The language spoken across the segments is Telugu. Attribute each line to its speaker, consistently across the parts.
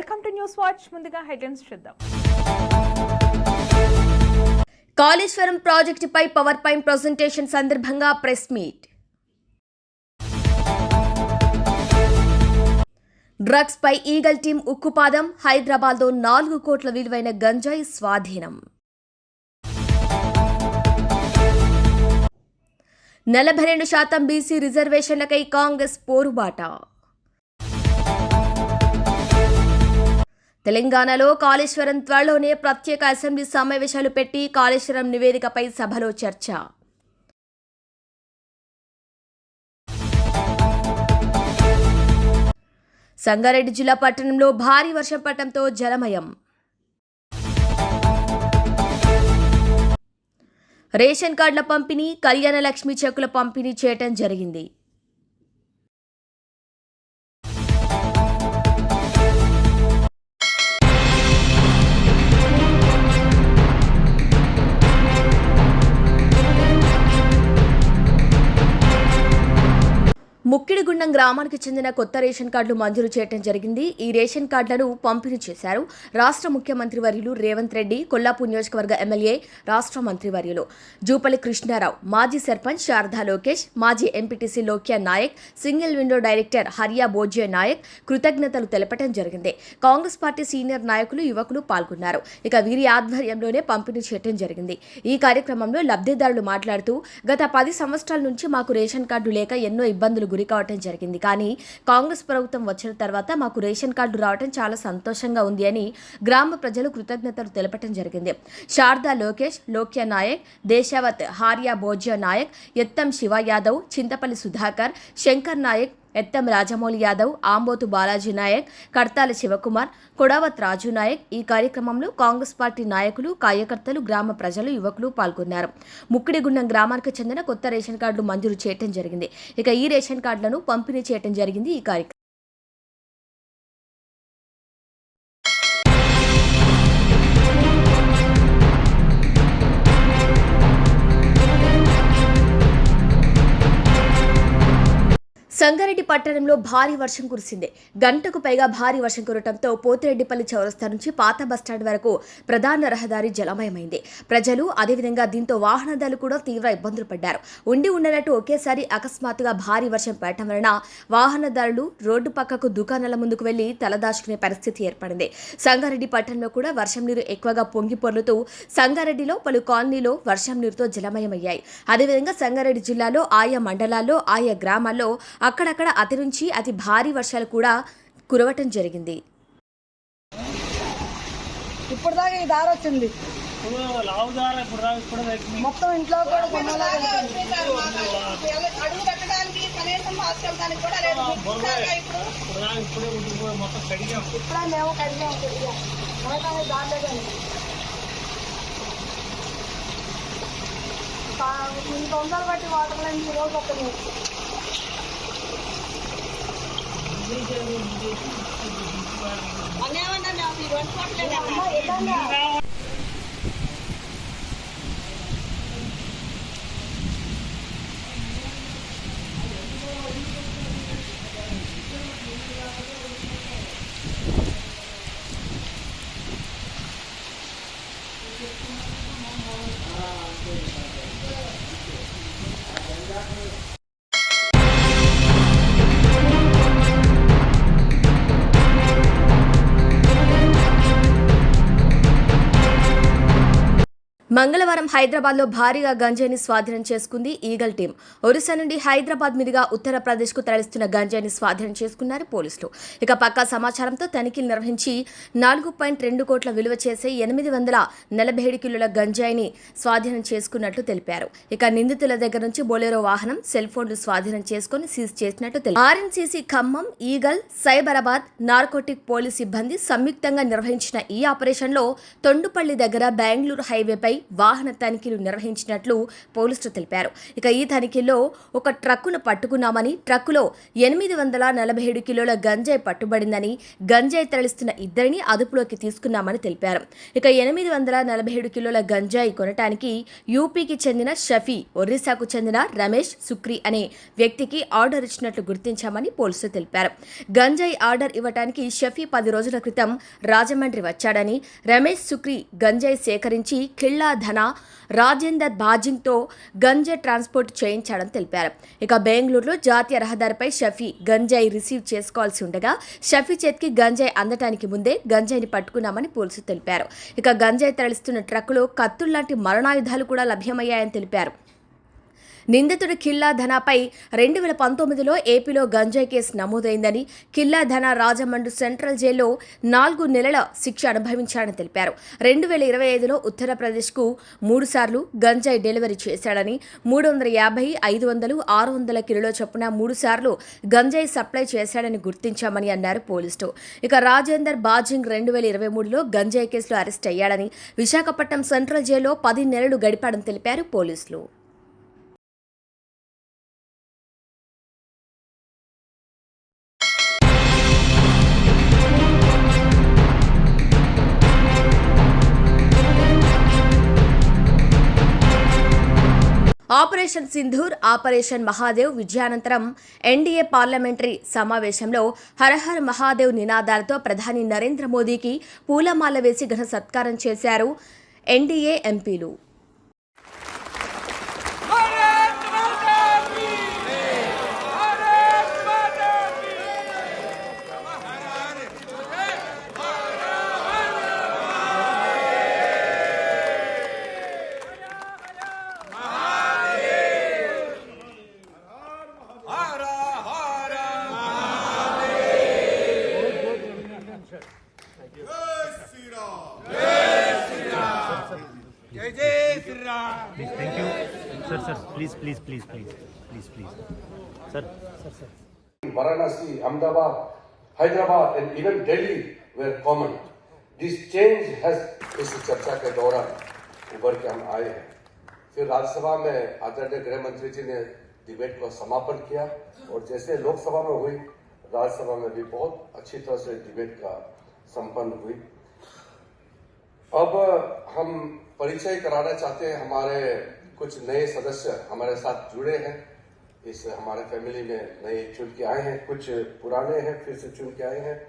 Speaker 1: Welcome to news watch. ముందుగా హెడ్లైన్స్ చూద్దాం.
Speaker 2: కాళేశ్వరం ప్రాజెక్టుపై పవర్ పాయింట్ ప్రజెంటేషన్ సందర్భంగా ప్రెస్ మీట్. డ్రగ్స్ పై ఈగల్ టీం ఉక్కుపాదం హైదరాబాద్లో నాలుగు కోట్ల విలువైన గంజాయి స్వాధీనం. నలభై రెండు శాతం బీసీ రిజర్వేషన్లకై కాంగ్రెస్ పోరుబాట. తెలంగాణలో కాళేశ్వరం త్వరలోనే ప్రత్యేక అసెంబ్లీ సమావేశాలు పెట్టి కాళేశ్వరం నివేదికపై సభలో చర్చ. సంగారెడ్డి జిల్లా పట్టణంలో భారీ వర్షం పడటంతో జలమయం. రేషన్ కార్డుల పంపిణీ కళ్యాణ లక్ష్మి చెక్కుల పంపిణీ చేయటం జరిగింది. ముక్కిడిగుండం గ్రామానికి చెందిన కొత్త రేషన్ కార్డులు మంజూరు చేయడం జరిగింది. ఈ రేషన్ కార్డులను పంపిణీ చేశారు రాష్ట్ర ముఖ్యమంత్రి వర్యులు రేవంత్ రెడ్డి కొల్లాపూర్ నియోజకవర్గ ఎమ్మెల్యే రాష్ట్ర మంత్రి వర్యులు జూపల్లి కృష్ణారావు మాజీ సర్పంచ్ శారదా లోకేష్ మాజీ MPTC Lokya Nayak single window director Hariya Bojya Nayak కృతజ్ఞతలు తెలపడం జరిగింది. కాంగ్రెస్ పార్టీ సీనియర్ నాయకులు యువకులు పాల్గొన్నారు. ఇక వీరి ఆధ్వర్యంలోనే పంపిణీ చేయడం జరిగింది. ఈ కార్యక్రమంలో లబ్ధిదారులు మాట్లాడుతూ గత పది సంవత్సరాల నుంచి మాకు రేషన్ కార్డు లేక ఎన్నో ఇబ్బందులు గురి కావటం జరిగింది. కానీ కాంగ్రెస్ ప్రభుత్వం వచ్చిన తర్వాత మాకు రేషన్ కార్డు రావటం చాలా సంతోషంగా ఉంది అని గ్రామ ప్రజలు కృతజ్ఞతలు తెలపటం జరిగింది. శారదా లోకేష్ లోక్య నాయక్ దేశావత్ హార్యా భోజ్య నాయక్ ఎత్తం శివ యాదవ్ చింతపల్లి సుధాకర్ శంకర్ నాయక్ ఎత్తం రాజమౌళి యాదవ్ ఆంబోతు బాలాజీ నాయక్ కడతాల శివకుమార్ కొడావత్ రాజు నాయక్ ఈ కార్యక్రమంలో కాంగ్రెస్ పార్టీ నాయకులు కార్యకర్తలు గ్రామ ప్రజలు యువకులు పాల్గొన్నారు. ముక్కిడిగుండం గ్రామానికి చెందిన కొత్త రేషన్ కార్డులు మంజూరు చేయడం జరిగింది. ఇక ఈ రేషన్ కార్డులను పంపిణీ చేయడం జరిగింది ఈ కార్యక్రమం. సంగారెడ్డి పట్టణంలో భారీ వర్షం కురిసింది. గంటకు పైగా భారీ వర్షం కురటంతో పోతిరెడ్డిపల్లి చౌరస్తా నుంచి పాత బస్టాండ్ వరకు ప్రధాన రహదారి జలమయమైంది. ప్రజలు అదేవిధంగా దీంతో వాహనదారులు కూడా తీవ్ర ఇబ్బందులు పడ్డారు. ఉండి ఉండనట్టు ఒకేసారి అకస్మాత్తుగా భారీ వర్షం పడటం వలన వాహనదారులు రోడ్డు పక్కకు దుకాణాల ముందుకు వెళ్ళి తలదాచుకునే పరిస్థితి ఏర్పడింది. సంగారెడ్డి పట్టణంలో కూడా వర్షం నీరు ఎక్కువగా పొంగి పొర్లుతూ సంగారెడ్డిలో పలు కాలనీలో వర్షం నీరుతో జలమయమయ్యాయి. అదేవిధంగా సంగారెడ్డి జిల్లాలో ఆయా మండలాల్లో ఆయా గ్రామాల్లో అక్కడక్కడ అతి నుంచి అతి భారీ వర్షాలు కూడా కురవటం జరిగింది
Speaker 3: ఇప్పుడు దాకా ఈ దారి వచ్చింది మొత్తం ఇంట్లో కూడా కొమ్మలా వెళ్తుంది. వందలు బట్టి వాటర్ లైన్ రోజు వస్తుంది
Speaker 4: అన్నేమన్నా మేము ఈ
Speaker 2: మంగళవారం హైదరాబాద్లో భారీగా గంజాయిని స్వాధీనం చేసుకుంది ఈగల్ టీం ఒరిస్సా నుండి హైదరాబాద్ మీదుగా ఉత్తరప్రదేశ్కు తరలిస్తున్న గంజాయిని స్వాధీనం చేసుకున్నారు పోలీసులు. ఇక పక్కా సమాచారంతో తనిఖీలు నిర్వహించి నాలుగు పాయింట్ రెండు కోట్ల విలువ చేసే ఎనిమిది వందల నలభై ఏడు కిలోల గంజాయిని స్వాధీనం చేసుకున్నట్లు తెలిపారు. ఇక నిందితుల దగ్గర నుంచి బొలెరో వాహనం సెల్ ఫోన్లు స్వాధీనం చేసుకుని సీజ్ చేసినట్లు తెలిపారు. RNCC Khammam eagle Cyberabad narcotic police సిబ్బంది సంయుక్తంగా నిర్వహించిన ఈ ఆపరేషన్లో తొండుపల్లి దగ్గర బెంగళూరు హైవేపై వాహన తనిఖీలు నిర్వహించినట్లు పోలీసులు తెలిపారు. ఇక ఈ తనిఖీల్లో ఒక ట్రక్కును పట్టుకున్నామని ట్రక్కులో ఎనిమిది వందల నలభై ఏడు కిలోల గంజాయి పట్టుబడిందని గంజాయి తరలిస్తున్న ఇద్దరిని అదుపులోకి తీసుకున్నామని తెలిపారు. ఇక ఎనిమిది వందల నలభై ఏడు కిలోల గంజాయి కొనటానికి యూపీకి చెందిన షఫీ ఒరిస్సాకు చెందిన రమేష్ సుక్రీ అనే వ్యక్తికి ఆర్డర్ ఇచ్చినట్లు గుర్తించామని పోలీసులు తెలిపారు. గంజాయి ఆర్డర్ ఇవ్వటానికి షఫీ పది రోజుల క్రితం రాజమండ్రి వచ్చాడని రమేష్ సుక్రీ గంజాయి సేకరించి ఖిల్లా ధన రాజేందర్ బాజింగ్తో గంజా ట్రాన్స్పోర్ట్ చేయించాడని తెలిపారు. ఇక బెంగళూరులో జాతీయ రహదారిపై షఫీ గంజాయి రిసీవ్ చేసుకోవాల్సి ఉండగా షఫీ చేతికి గంజాయి అందటానికి ముందే గంజాయిని పట్టుకున్నామని పోలీసులు తెలిపారు. ఇక గంజాయి తరలిస్తున్న ట్రక్కులో కత్తుల్లాంటి మరణాయుధాలు కూడా లభ్యమయ్యాయని తెలిపారు. నిందితుడి కిల్లా ధనాపై రెండు వేల పంతొమ్మిదిలో ఏపీలో గంజాయి కేసు నమోదైందని కిల్లా ధన రాజమండ్రి సెంట్రల్ జైల్లో నాలుగు నెలల శిక్ష అనుభవించాడని తెలిపారు. రెండు వేల ఇరవై ఐదులో ఉత్తరప్రదేశ్కు మూడుసార్లు గంజాయి డెలివరీ చేశాడని మూడు వందల యాభై ఐదు వందలు ఆరు వందల కిలోల చొప్పున మూడుసార్లు గంజాయి సప్లై చేశాడని గుర్తించామని అన్నారు పోలీసులు. ఇక రాజేందర్ బాజింగ్ రెండు వేల ఇరవై మూడులో గంజాయి కేసులో అరెస్ట్ అయ్యాడని విశాఖపట్నం సెంట్రల్ జైల్లో పది నెలలు గడిపాడని తెలిపారు పోలీసులు. ఆపరేషన్ సింధూర్ ఆపరేషన్ మహాదేవ్ విజయానంతరం ఎన్డీఏ పార్లమెంటరీ సమావేశంలో హరహర్ మహాదేవ్ నినాదాలతో ప్రధాని నరేంద్ర మోదీకి పూలమాల వేసి ఘన సత్కారం చేశారు ఎన్డీఏ ఎంపీలు.
Speaker 5: Varanasi Ahmedabad Hyderabad and even Delhi where common this change has इस चर्चा के दौरान उभर के हम आए हैं। फिर राज्यसभा में आदरणीय गृह मंत्री जी ने डिबेट को समापन किया और जैसे लोकसभा में हुई, राज्यसभा में भी बहुत अच्छी तरह से डिबेट का संपन्न हुई। अब हम परिचय कराना चाहते हैं, हमारे कुछ नए सदस्य हमारे साथ जुड़े हैं। इस हमारे फैमिली में नए चुन के आए हैं, कुछ पुराने हैं, फिर से चुन के आए हैं।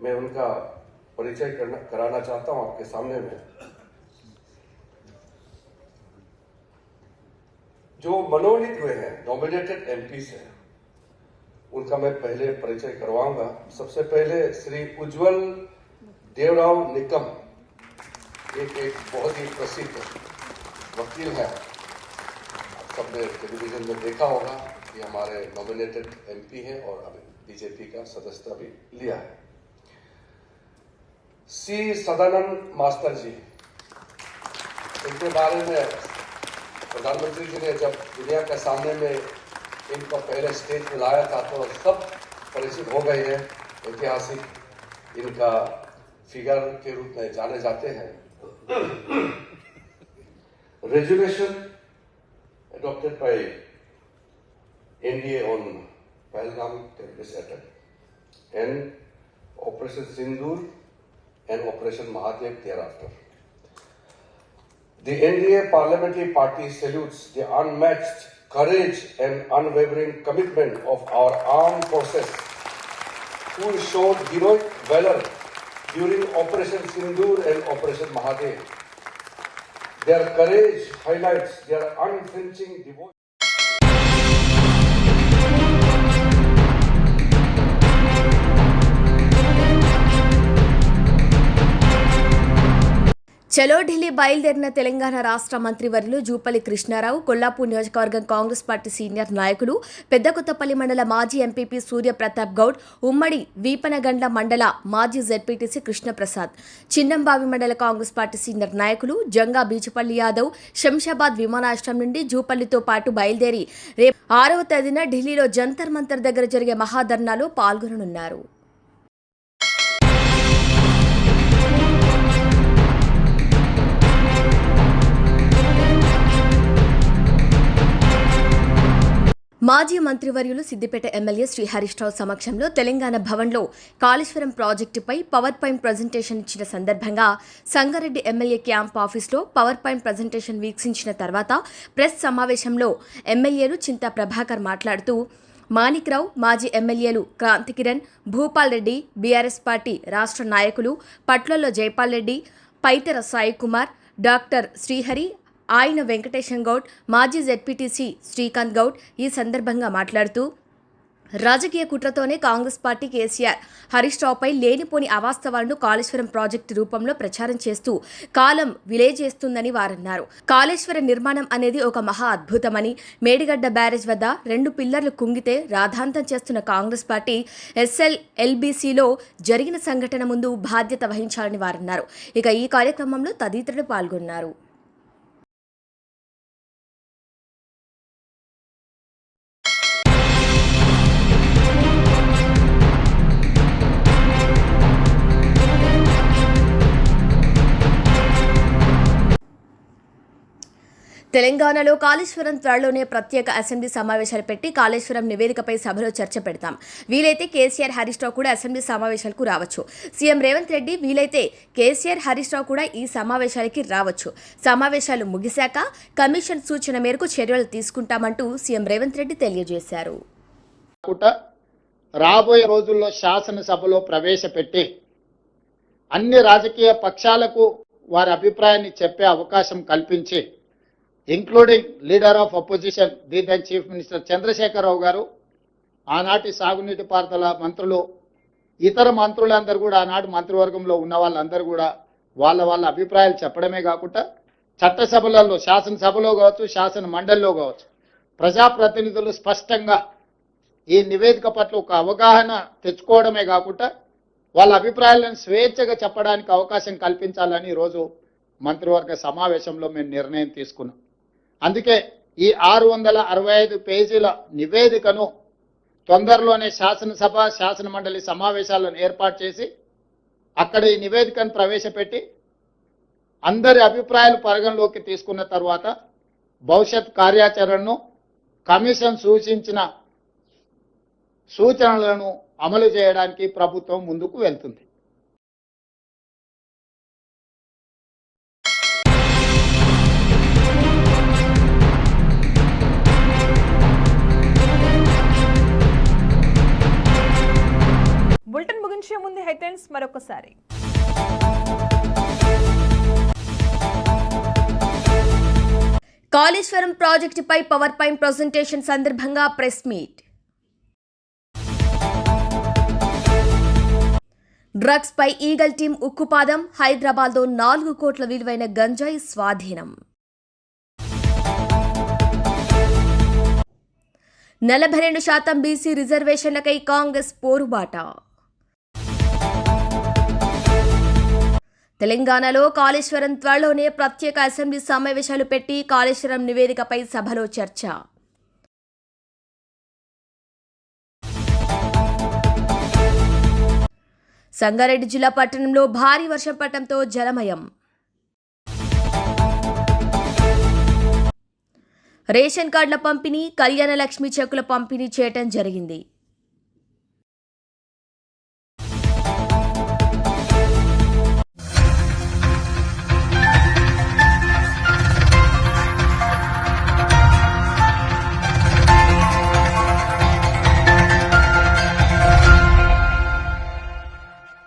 Speaker 5: मैं उनका परिचय करना चाहता हूँ आपके सामने में। जो मनोनीत हुए हैं नॉमिनेटेड एमपी हैं, उनका मैं पहले परिचय करवाऊँगा। सबसे पहले श्री उज्जवल देवराव निकम एक एक बहुत ही प्रसिद्ध वकील है। सबने टेलीविज़न में देखा होगा कि हमारे नॉमिनेटेड एमपी हैं और अभी बीजेपी का सदस्यता भी लिया है। सी सदानंद मास्टर जी, इनके बारे में प्रधानमंत्री जी ने जब दुनिया के सामने में इनको पहले स्टेज पे लाया था तो सब परिचित हो गए हैं। ऐतिहासिक इनका फिगर के रूप में जाने जाते हैं resolution adopted by NDA on Pahalgam terrorist attack and Operation Sindoor and Operation Mahadev thereafter. The NDA parliamentary party salutes the unmatched courage and unwavering commitment of our armed forces who showed heroic valor during Operation Sindoor and Operation Mahadev. Their courage highlights their unflinching devotion.
Speaker 2: చలో ఢిల్లీ బయలుదేరిన తెలంగాణ రాష్ట్ర మంత్రివర్యులు జూపల్లి కృష్ణారావు కొల్లాపూర్ నియోజకవర్గం కాంగ్రెస్ పార్టీ సీనియర్ నాయకులు పెద్దకొత్తపల్లి మండల మాజీ ఎంపీపీ సూర్య ప్రతాప్ గౌడ్ ఉమ్మడి వీపనగండ్ల మండల మాజీ జెడ్పీటీసీ కృష్ణప్రసాద్ చిన్నంబావి మండల కాంగ్రెస్ పార్టీ సీనియర్ నాయకులు జంగా బీచుపల్లి యాదవ్ శంషాబాద్ విమానాశ్రయం నుండి జూపల్లితో పాటు బయలుదేరి రేపు ఆరవ తేదీన ఢిల్లీలో జంతర్ మంతర్ దగ్గర జరిగే మహాధర్నాలో పాల్గొననున్నారు. మాజీ మంత్రివర్యులు సిద్దిపేట ఎమ్మెల్యే శ్రీ హరీష్ రావు సమక్షంలో తెలంగాణ భవన్లో కాళేశ్వరం ప్రాజెక్టుపై పవర్ పాయింట్ ప్రజెంటేషన్ ఇచ్చిన సందర్భంగా సంగారెడ్డి ఎమ్మెల్యే క్యాంప్ ఆఫీస్లో పవర్ పాయింట్ ప్రజెంటేషన్ వీక్షించిన తర్వాత ప్రెస్ సమావేశంలో ఎమ్మెల్యేలు చింతా ప్రభాకర్ మాట్లాడుతూ మాణిక్రావు మాజీ ఎమ్మెల్యేలు క్రాంతికిరణ్ భూపాల్ రెడ్డి బీఆర్ఎస్ పార్టీ రాష్ట్ర నాయకులు పట్లలో జైపాల్ రెడ్డి పైతెర సాయి కుమార్ డాక్టర్ శ్రీహరి ఆయన వెంకటేశం గౌడ్ మాజీ జెడ్పీటీసీ శ్రీకాంత్ గౌడ్ ఈ సందర్భంగా మాట్లాడుతూ రాజకీయ కుట్రతోనే కాంగ్రెస్ పార్టీ కేసీఆర్ హరీష్ రావుపై లేనిపోని అవాస్తవాలను కాళేశ్వరం ప్రాజెక్టు రూపంలో ప్రచారం చేస్తూ కాలం విలే చేస్తుందని వారన్నారు. కాళేశ్వర నిర్మాణం అనేది ఒక మహా అద్భుతమని మేడిగడ్డ బ్యారేజ్ వద్ద రెండు పిల్లర్లు కుంగితే రాధాంతం చేస్తున్న కాంగ్రెస్ పార్టీ ఎస్ఎల్ ఎల్బీసీలో జరిగిన సంఘటన ముందు బాధ్యత వహించాలని వారన్నారు. ఇక ఈ కార్యక్రమంలో తదితరులు పాల్గొన్నారు. తెలంగాణలో కాళేశ్వరం త్వరలోనే ప్రత్యేక అసెంబ్లీ సమావేశాలు పెట్టి కాళేశ్వరం నివేదికపై సభలో చర్చ పెడతాం. వీలైతే కేసీఆర్ హరీష్ రావు కూడా అసెంబ్లీ సమావేశాలకు రావచ్చు. సీఎం రేవంత్ రెడ్డి వీలైతే కేసీఆర్ హరీష్ రావు కూడా ఈ సమావేశాలకి రావచ్చు. సమావేశాలు ముగిశాక కమిషన్ సూచన మేరకు చర్యలు తీసుకుంటామంటూ సీఎం రేవంత్ రెడ్డి తెలియజేశారు.
Speaker 6: రాబోయే రోజుల్లో శాసనసభలో ప్రవేశపెట్టి అన్ని రాజకీయ పక్షాలకు వారి అభిప్రాయాన్ని చెప్పే అవకాశం కల్పించి ఇంక్లూడింగ్ లీడర్ ఆఫ్ అపోజిషన్ దీని చీఫ్ మినిస్టర్ చంద్రశేఖరరావు గారు ఆనాటి సాగునీటి పారుదల మంత్రులు ఇతర మంత్రులందరూ కూడా ఆనాటి మంత్రివర్గంలో ఉన్న వాళ్ళందరూ కూడా వాళ్ళ వాళ్ళ అభిప్రాయాలు చెప్పడమే కాకుండా చట్టసభలలో శాసనసభలో కావచ్చు శాసన మండలిలో కావచ్చు ప్రజాప్రతినిధులు స్పష్టంగా ఈ నివేదిక పట్ల ఒక అవగాహన తెచ్చుకోవడమే కాకుండా వాళ్ళ అభిప్రాయాలను స్వేచ్ఛగా చెప్పడానికి అవకాశం కల్పించాలని ఈరోజు మంత్రివర్గ సమావేశంలో మేము నిర్ణయం తీసుకున్నాం. అందుకే ఈ ఆరు వందల అరవై ఐదు పేజీల నివేదికను తొందరలోనే శాసనసభ శాసన మండలి సమావేశాలను ఏర్పాటు చేసి అక్కడ ఈ నివేదికను ప్రవేశపెట్టి అందరి అభిప్రాయాలు పరిగణలోకి తీసుకున్న తర్వాత భవిష్యత్ కార్యాచరణను కమిషన్ సూచించిన సూచనలను అమలు చేయడానికి ప్రభుత్వం ముందుకు వెళ్తుంది.
Speaker 1: బులెటిన్ ముగించే ముందు హెడ్లైన్స్ మరొకసారి.
Speaker 2: కాళేశ్వరం ప్రాజెక్టుపై పవర్ పాయింట్ ప్రజెంటేషన్ సందర్భంగా ప్రెస్ మీట్. డ్రగ్స్ పై ఈగల్ టీం ఉక్కుపాదం హైదరాబాద్లో నాలుగు కోట్ల విలువైన గంజాయి స్వాధీనం. నలభై రెండు శాతం బీసీ రిజర్వేషన్లకై కాంగ్రెస్ పోరుబాట. తెలంగాణలో కాళేశ్వరం త్వరలోనే ప్రత్యేక అసెంబ్లీ సమావేశాలు పెట్టి కాళేశ్వరం నివేదికపై సభలో చర్చ. సంగారెడ్డి జిల్లా పట్టణంలో భారీ వర్షం పడటంతో జలమయం. రేషన్ కార్డుల పంపిణీ కళ్యాణ లక్ష్మి చెక్కుల పంపిణీ చేయటం జరిగింది.